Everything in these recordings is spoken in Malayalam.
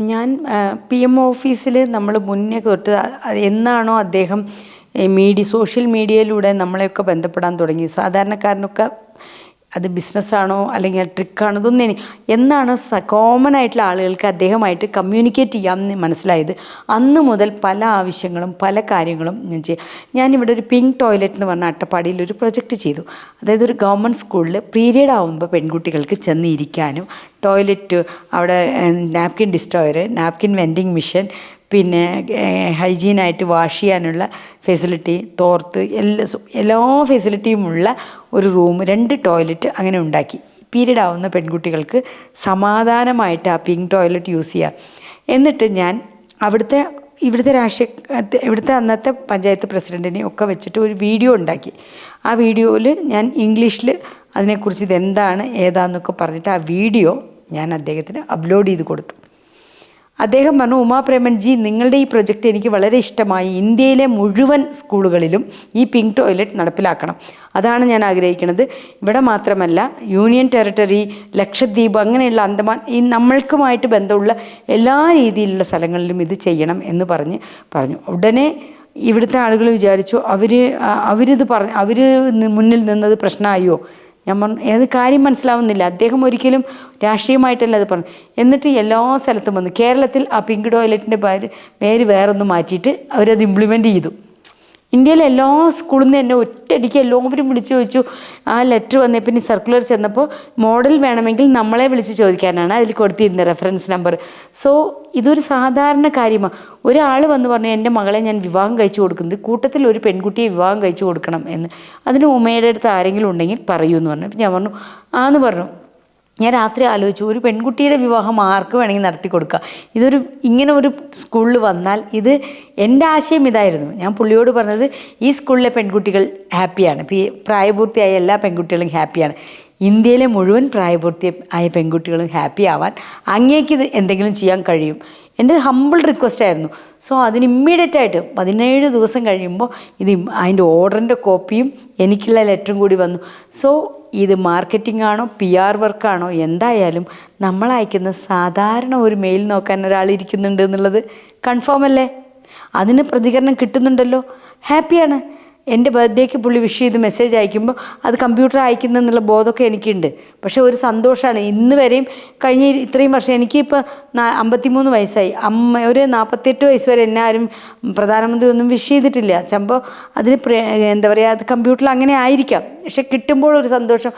ഞാൻ പി എം ഓഫീസിൽ നമ്മൾ മുന്നേ തൊട്ട് എന്നാണോ അദ്ദേഹം മീഡിയ സോഷ്യൽ മീഡിയയിലൂടെ നമ്മളെയൊക്കെ ബന്ധപ്പെടാൻ തുടങ്ങി. സാധാരണക്കാരനൊക്കെ അത് ബിസിനസ്സാണോ അല്ലെങ്കിൽ ട്രിക്കാണോ ഇതൊന്നും ഇനി എന്നാണ് കോമൺ ആയിട്ടുള്ള ആളുകൾക്ക് അദ്ദേഹമായിട്ട് കമ്മ്യൂണിക്കേറ്റ് ചെയ്യാമെന്ന് മനസ്സിലായത്. അന്ന് മുതൽ പല ആവശ്യങ്ങളും പല കാര്യങ്ങളും ഞാൻ ചെയ്യും ഞാനിവിടെ ഒരു പിങ്ക് ടോയ്ലറ്റ് എന്ന് പറഞ്ഞ അട്ടപ്പാടിയിൽ ഒരു പ്രൊജക്റ്റ് ചെയ്തു. അതായത് ഒരു ഗവൺമെന്റ് സ്കൂളിൽ പീരീഡ് ആകുമ്പോൾ പെൺകുട്ടികൾക്ക് ചെന്ന് ഇരിക്കാനും ടോയ്ലറ്റ് അവിടെ napkin destroyer napkin vending machine പിന്നെ ഹൈജീനായിട്ട് വാഷ് ചെയ്യാനുള്ള ഫെസിലിറ്റി തോർത്ത് എല്ലാ എല്ലാ ഫെസിലിറ്റിയും ഉള്ള ഒരു റൂം രണ്ട് ടോയ്ലറ്റ് അങ്ങനെ ഉണ്ടാക്കി. പീരീഡ് ആവുന്ന പെൺകുട്ടികൾക്ക് സമാധാനമായിട്ട് ആ പിങ്ക് ടോയ്ലറ്റ് യൂസ് ചെയ്യാം. എന്നിട്ട് ഞാൻ അവിടുത്തെ ഇവിടുത്തെ രാഷ്ട്രീയ ഇവിടുത്തെ അന്നത്തെ പഞ്ചായത്ത് പ്രസിഡന്റിനെ ഒക്കെ വെച്ചിട്ട് ഒരു വീഡിയോ ഉണ്ടാക്കി. ആ വീഡിയോയിൽ ഞാൻ ഇംഗ്ലീഷിൽ അതിനെക്കുറിച്ച് ഇതെന്താണ് ഏതാന്നൊക്കെ പറഞ്ഞിട്ട് ആ വീഡിയോ ഞാൻ അദ്ദേഹത്തിന് അപ്ലോഡ് ചെയ്ത് കൊടുത്തു. അദ്ദേഹം പറഞ്ഞു ഉമാപ്രേമൻ ജി നിങ്ങളുടെ ഈ പ്രൊജക്റ്റ് എനിക്ക് വളരെ ഇഷ്ടമായി. ഇന്ത്യയിലെ മുഴുവൻ സ്കൂളുകളിലും ഈ പിങ്ക് ടോയ്ലറ്റ് നടപ്പിലാക്കണം. അതാണ് ഞാൻ ആഗ്രഹിക്കുന്നത്. ഇവിടെ മാത്രമല്ല യൂണിയൻ ടെറിട്ടറി ലക്ഷദ്വീപ് അങ്ങനെയുള്ള അന്തമാൻ ഈ നമ്മൾക്കുമായിട്ട് ബന്ധമുള്ള എല്ലാ രീതിയിലുള്ള സ്ഥലങ്ങളിലും ഇത് ചെയ്യണം എന്ന് പറഞ്ഞ് പറഞ്ഞു. ഉടനെ ഇവിടുത്തെ ആളുകൾ വിചാരിച്ചു അവർ അവരിത് പറഞ്ഞ് അവർ മുന്നിൽ നിന്നത് പ്രശ്നമായോ? ഞാൻ പറഞ്ഞു ഏത് കാര്യം മനസ്സിലാവുന്നില്ല. അദ്ദേഹം ഒരിക്കലും രാഷ്ട്രീയമായിട്ടല്ല അത് പറഞ്ഞു. എന്നിട്ട് എല്ലാ സ്ഥലത്തും വന്നു കേരളത്തിൽ ആ പിങ്ക് ടോയ്ലറ്റിന്റെ പേര് പേര് വേറൊന്ന് മാറ്റിയിട്ട് അവരത് ഇംപ്ലിമെന്റ് ചെയ്തു. ഇന്ത്യയിലെ എല്ലാ സ്കൂളിൽ നിന്ന് എന്നെ ഒറ്റയടിക്ക് എല്ലാവരും വിളിച്ചു ചോദിച്ചു. ആ ലെറ്റർ വന്നേ പിന്നെ സർക്കുലർ ചെന്നപ്പോൾ മോഡൽ വേണമെങ്കിൽ നമ്മളെ വിളിച്ച് ചോദിക്കാനാണ്. അതിൽ കൊടുത്തിരുന്നത് റെഫറൻസ് നമ്പർ സോ ഇതൊരു സാധാരണ കാര്യമാണ് ഒരാൾ വന്ന് പറഞ്ഞു എന്റെ മകളെ ഞാൻ വിവാഹം കഴിച്ചു കൊടുക്കുന്നത് കൂട്ടത്തിൽ ഒരു പെൺകുട്ടിയെ വിവാഹം കഴിച്ചു കൊടുക്കണം എന്ന്. അതിന് ഉമ്മയുടെ അടുത്ത് ആരെങ്കിലും ഉണ്ടെങ്കിൽ പറയൂ എന്ന് പറഞ്ഞു. ഞാൻ പറഞ്ഞു ആന്ന് പറഞ്ഞു. ഞാൻ രാത്രി ആലോചിച്ചു ഒരു പെൺകുട്ടിയുടെ വിവാഹം ആർക്ക് വേണമെങ്കിൽ നടത്തി കൊടുക്കുക ഇതൊരു ഇങ്ങനെ ഒരു സ്കൂളിൽ വന്നാൽ ഇത് എന്റെ ആശയം ഇതായിരുന്നു. ഞാൻ പുള്ളിയോട് പറഞ്ഞത് ഈ സ്കൂളിലെ പെൺകുട്ടികൾ ഹാപ്പിയാണ്. പ്രായപൂർത്തിയായ എല്ലാ പെൺകുട്ടികളും ഹാപ്പിയാണ്. ഇന്ത്യയിലെ മുഴുവൻ പ്രായപൂർത്തി ആയ പെൺകുട്ടികളും ഹാപ്പി ആവാൻ അങ്ങേക്ക് ഇത് എന്തെങ്കിലും ചെയ്യാൻ കഴിയും. എന്റെ ഹമ്പിൾ റിക്വസ്റ്റ് ആയിരുന്നു. സോ അതിന് ഇമ്മീഡിയറ്റ് ആയിട്ട് പതിനേഴ് ദിവസം കഴിയുമ്പോൾ ഇത് അതിന്റെ ഓർഡറിന്റെ കോപ്പിയും എനിക്കുള്ള ലെറ്ററും കൂടി വന്നു. സോ ഇത് മാർക്കറ്റിംഗ് ആണോ പി ആർ വർക്കാണോ എന്തായാലും നമ്മൾ അയക്കുന്ന സാധാരണ ഒരു മെയിൽ നോക്കാൻ ഒരാൾ ഇരിക്കുന്നുണ്ട് എന്നുള്ളത് കൺഫേം അല്ലേ? അതിന് പ്രതികരണം കിട്ടുന്നുണ്ടല്ലോ. ഹാപ്പിയാണ് എന്റെ ബർത്ത്ഡേക്ക് പുള്ളി വിഷ് ചെയ്ത് മെസ്സേജ് അയക്കുമ്പോൾ അത് കമ്പ്യൂട്ടർ അയക്കുന്നെന്നുള്ള ബോധമൊക്കെ എനിക്കുണ്ട്. പക്ഷേ ഒരു സന്തോഷമാണ് ഇന്ന് വരെയും കഴിഞ്ഞ ഇത്രയും വർഷം എനിക്കിപ്പോൾ അമ്പത്തിമൂന്ന് വയസ്സായി. അമ്മ ഒരു നാൽപ്പത്തെട്ട് വയസ്സ് വരെ എന്നെ ആരും പ്രധാനമന്ത്രി ഒന്നും വിഷ് ചെയ്തിട്ടില്ല. സംഭവം അതിന് എന്താ പറയുക അത് കമ്പ്യൂട്ടറിൽ അങ്ങനെ ആയിരിക്കാം. പക്ഷെ കിട്ടുമ്പോൾ ഒരു സന്തോഷം.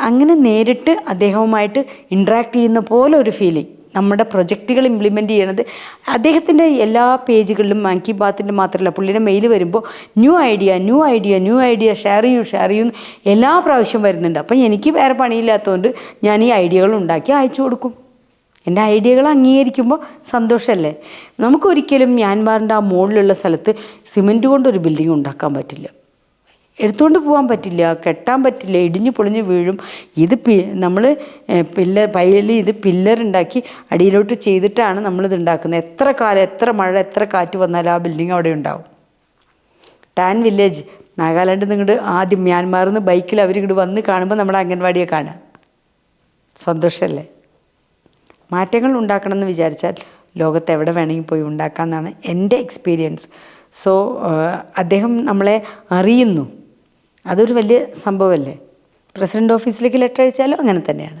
അങ്ങനെ നേരിട്ട് അദ്ദേഹവുമായിട്ട് ഇൻട്രാക്ട് ചെയ്യുന്ന പോലെ ഒരു ഫീലിംഗ് നമ്മുടെ പ്രൊജക്റ്റുകൾ ഇംപ്ലിമെന്റ് ചെയ്യണത് അദ്ദേഹത്തിന്റെ എല്ലാ പേജുകളിലും മൻ കി ബാത്തിന്റെ മാത്രമല്ല പുള്ളിയുടെ മെയിൽ വരുമ്പോൾ new idea new idea new idea share ചെയ്യൂ ഷെയർ ചെയ്യൂ എല്ലാ പ്രാവശ്യം വരുന്നുണ്ട്. അപ്പം എനിക്ക് വേറെ പണിയില്ലാത്തതുകൊണ്ട് ഞാൻ ഈ ഐഡിയകൾ ഉണ്ടാക്കി അയച്ചു കൊടുക്കും. എന്റെ ഐഡിയകൾ അംഗീകരിക്കുമ്പോൾ സന്തോഷമല്ലേ? നമുക്കൊരിക്കലും മ്യാൻമാറിന്റെ ആ മുകളിലുള്ള സ്ഥലത്ത് സിമന്റ് കൊണ്ടൊരു ബിൽഡിംഗ് ഉണ്ടാക്കാൻ പറ്റില്ല. എടുത്തുകൊണ്ട് പോകാൻ പറ്റില്ല കെട്ടാൻ പറ്റില്ല ഇടിഞ്ഞു പൊളിഞ്ഞ് വീഴും. ഇത് പി നമ്മൾ പില്ലർ പയ്യലി ഇത് പില്ലർ ഉണ്ടാക്കി അടിയിലോട്ട് ചെയ്തിട്ടാണ് നമ്മളിത് ഉണ്ടാക്കുന്നത്. എത്ര കാലം എത്ര മഴ എത്ര കാറ്റ് വന്നാലും ആ ബിൽഡിംഗ് അവിടെ ഉണ്ടാവും. ടാൻ വില്ലേജ് നാഗാലാൻഡ് നിങ്ങോട്ട് ആദ്യം മ്യാൻമാറിൽ നിന്ന് ബൈക്കിൽ അവരിങ്ങോട്ട് വന്ന് കാണുമ്പോൾ നമ്മുടെ അംഗൻവാടിയെ കാണുക. സന്തോഷമല്ലേ മാറ്റങ്ങൾ ഉണ്ടാക്കണം എന്ന് വിചാരിച്ചാൽ ലോകത്ത് എവിടെ വേണമെങ്കിൽ പോയി ഉണ്ടാക്കാമെന്നാണ് എന്റെ എക്സ്പീരിയൻസ് സോ അദ്ദേഹം നമ്മളെ അറിയുന്നു. അതൊരു വലിയ സംഭവമല്ലേ? പ്രസിഡന്റ് ഓഫീസിലേക്ക് ലെറ്റർ അയച്ചാലും അങ്ങനെ തന്നെയാണ്.